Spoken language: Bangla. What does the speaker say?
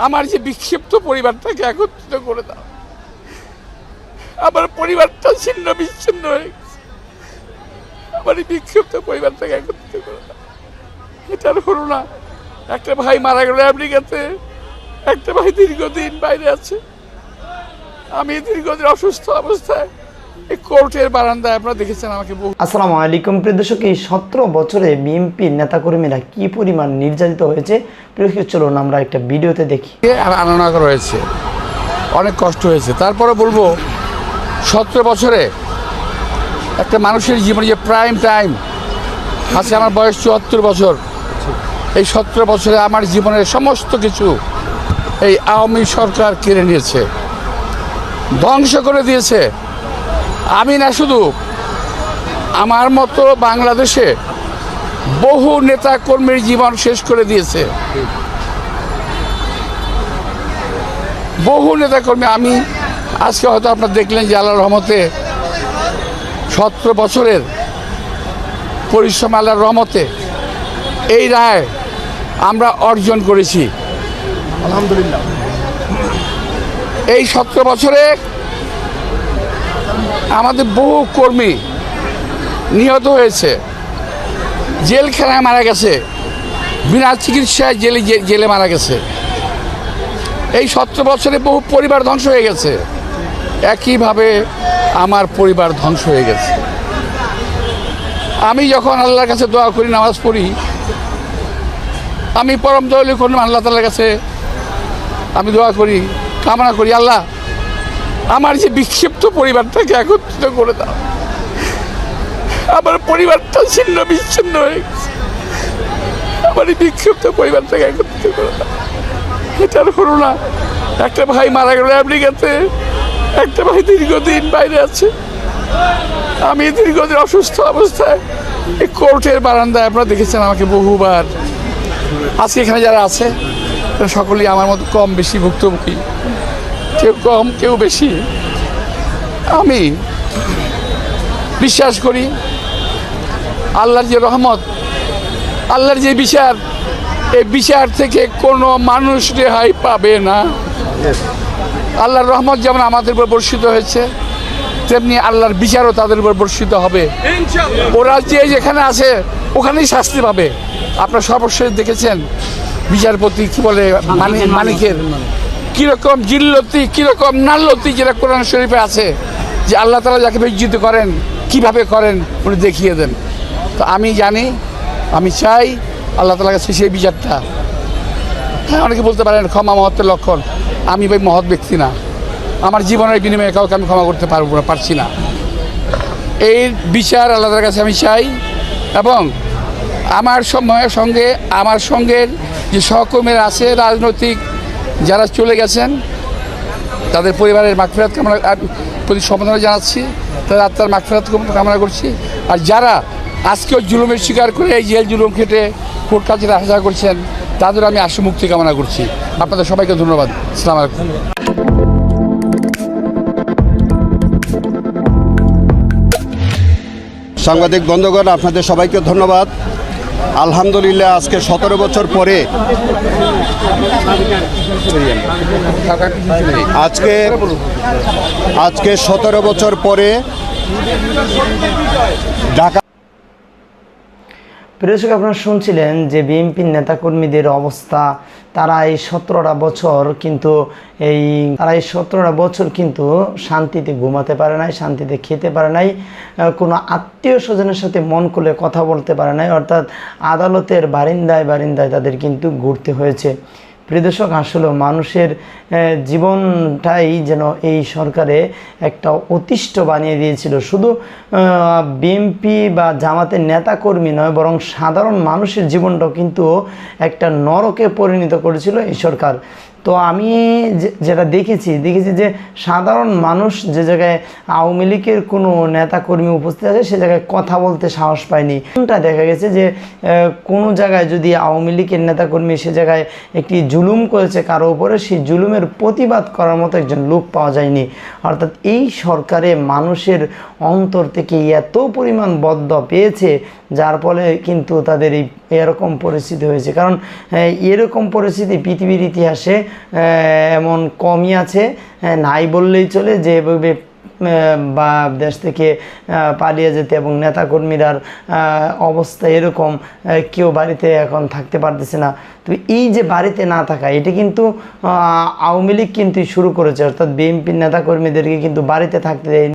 আমার যে বিক্ষিপ্ত পরিবারটাকে একত্রিত করে দাও। আমার পরিবারটা ছিন্ন বিচ্ছিন্ন হয়ে গেছে। আমার এই বিক্ষিপ্ত পরিবারটাকে একত্রিত করে দাও। এটা আর হলো না। একটা ভাই মারা গেল আমেরিকাতে। একটা ভাই দীর্ঘদিন বাইরে আছে। আমি দীর্ঘদিন অসুস্থ অবস্থায়। কোর্টের বারান্দায় আপনারা দেখেছেন আমাকে বহু আসসালামু আলাইকুম। প্রিয় দর্শক এই সতেরো বছরে বিএনপির নেতাকর্মীরা কি পরিমাণ নির্যাতিত হয়েছে? প্রিয় চলুন আমরা একটা ভিডিওতে দেখি। আর হয়েছে অনেক কষ্ট হয়েছে। তারপরে বলব সতেরো বছরে একটা মানুষের জীবনে যে প্রাইম টাইম আজকে আমার বয়স চুয়াত্তর বছর। এই সতেরো বছরে আমার জীবনের সমস্ত কিছু এই আওয়ামী সরকার কেড়ে নিয়েছে। ধ্বংস করে দিয়েছে। আমি না শুধু আমার মতো বাংলাদেশে বহু নেতা কর্মীর জীবন শেষ করে দিয়েছে। বহু নেতাকর্মী আমি আজকে হয়তো আপনার দেখলেন যে আল্লাহর রহমতে সতেরো বছরের পরিশ্রম আল্লাহর রহমতে এই রায় আমরা অর্জন করেছি। আলহামদুলিল্লাহ। এই সতেরো বছরে আমাদের বহু কর্মী নিহত হয়েছে। জেলখানায় মারা গেছে। বিনা চিকিৎসায় জেলে জেলে মারা গেছে। এই সতেরো বছরে বহু পরিবার ধ্বংস হয়ে গেছে। একইভাবে আমার পরিবার ধ্বংস হয়ে গেছে। আমি যখন আল্লাহর কাছে দোয়া করি, নামাজ পড়ি, আমি পরম দৌলি করলাম আল্লাহ তাল্লার কাছে আমি দোয়া করি, কামনা করি, আল্লাহ আমার যে বিক্ষিপ্ত পরিবারটাকে একত্রিত করে দাও। আমার পরিবারটা ছিন্ন বিচ্ছিন্ন হয়ে গেছে। আমার এই বিক্ষিপ্ত পরিবারটাকে একত্রিত করে দাও। এটা আর হলো না। একটা ভাই মারা গেল আমেরিকাতে। একটা ভাই দীর্ঘদিন বাইরে আছে। আমি দীর্ঘদিন অসুস্থ অবস্থায় এই কোর্টের বারান্দায়, আপনারা দেখেছেন আমাকে বহুবার। আজকে এখানে যারা আছে সকলেই আমার মতো কম বেশি ভুক্তভোগী। কেউ কম কেউ বেশি আমি বিশ্বাস করি আল্লাহর যে রহমত আল্লাহর যে বিচার এই বিচার থেকে কোনো মানুষ রেহাই পাবে না। আল্লাহর রহমত যেমন আমাদের উপর বর্ষিত হয়েছে তেমনি আল্লাহর বিচারও তাদের উপর বর্ষিত হবে। ওরা যে যেখানে আছে ওখানেই শাস্তি পাবে। আপনার সর্বশেষ দেখেছেন বিচারপতি কি বলে মানি মানিকের কীরকম জিল্লতি, কীরকম নাল্লতি যেটা কোরআন শরীফে আছে, যে আল্লাহ তালা যাকে বিজ্জিত করেন, কীভাবে করেন, উনি দেখিয়ে দেন। তো আমি জানি, আমি চাই আল্লাহ তালার কাছে সেই বিচারটা। হ্যাঁ অনেকে বলতে পারেন, ক্ষমা মহত্বের লক্ষণ। আমি ভাই মহৎ ব্যক্তি না। আমার জীবনের বিনিময়ে কাউকে আমি ক্ষমা করতে পারব না, পারছি না। এই বিচার আল্লাহর কাছে আমি চাই এবং আমার সময়ের সঙ্গে, আমার সঙ্গে যে সহকর্মীরা আছে, রাজনৈতিক যারা চলে গেছেন, তাদের পরিবারের মাগফিরাত কামনা প্রতি সম্বোধনা জানাচ্ছি, তাদের আত্মার মাগফিরাত কামনা করছি। আর যারা আজকেও জুলুমের শিকার করে এই জেল জুলুম খেটে কোর্ট কাজে আসা করছেন, তাদের আমি আশু মুক্তি কামনা করছি। আপনাদের সবাইকে ধন্যবাদ। আসসালামু আলাইকুম। সাংবাদিক বন্ধুগণ, আপনাদের সবাইকে ধন্যবাদ। আলহামদুলিল্লাহ আজকে সতেরো বছর পরে আজকে আজকে সতেরো বছর পরে ঢাকা প্রিয় দর্শক, আপনারা শুনছিলেন যে বিএনপির নেতাকর্মীদের অবস্থা, তারা এই সতেরোটা বছর কিন্তু এই, তারা এই সতেরোটা বছর কিন্তু শান্তিতে ঘুমাতে পারে নাই, শান্তিতে খেতে পারে নাই কোনো আত্মীয় স্বজনের সাথে মন খুলে কথা বলতে পারে নাই, অর্থাৎ আদালতের বারিন্দায় বারিন্দায় তাদের কিন্তু ঘুরতে হয়েছে। প্রিয় দর্শক আসলে মানুষের জীবনটাই যেন এই সরকারে একটা অতিষ্ঠ বানিয়ে দিয়েছিল। শুধু বিএমপি বা জামাতের নেতাকর্মী নয়, বরং সাধারণ মানুষের জীবনটাও কিন্তু একটা নরকে পরিণত করেছিল এই সরকার। তো আমি যেটা দেখেছি দেখেছি যে সাধারণ মানুষ যে জায়গায় আওয়ামী লীগের কোনো নেতাকর্মী উপস্থিত আছে, সে জায়গায় কথা বলতে সাহস পায়নি। কোনটা দেখা গেছে যে কোনো জায়গায় যদি আওয়ামী লীগের নেতাকর্মী সে জায়গায় একটি জুলুম করেছে কারও উপরে, সেই জুলুমের প্রতিবাদ করার মতো একজন লোক পাওয়া যায়নি। অর্থাৎ এই সরকারে মানুষের অন্তর থেকে এত পরিমাণ বদ্ধ পেয়েছে, যার ফলে কিন্তু তাদের এই এরকম পরিস্থিতি হয়েছে। কারণ এরকম পরিস্থিতি পৃথিবীর ইতিহাসে এমন কমই আছে নাই বললেই চলে, যে বা দেশ থেকে পালিয়ে যেতে এবং নেতাকর্মীরার অবস্থা এরকম কেউ বাড়িতে এখন থাকতে পারতেছে না। তো এই যে বাড়িতে না থাকা, এটা কিন্তু আওয়ামী লীগ কিন্তু শুরু করেছে, অর্থাৎ বিএনপির নেতাকর্মীদেরকে কিন্তু বাড়িতে থাকতে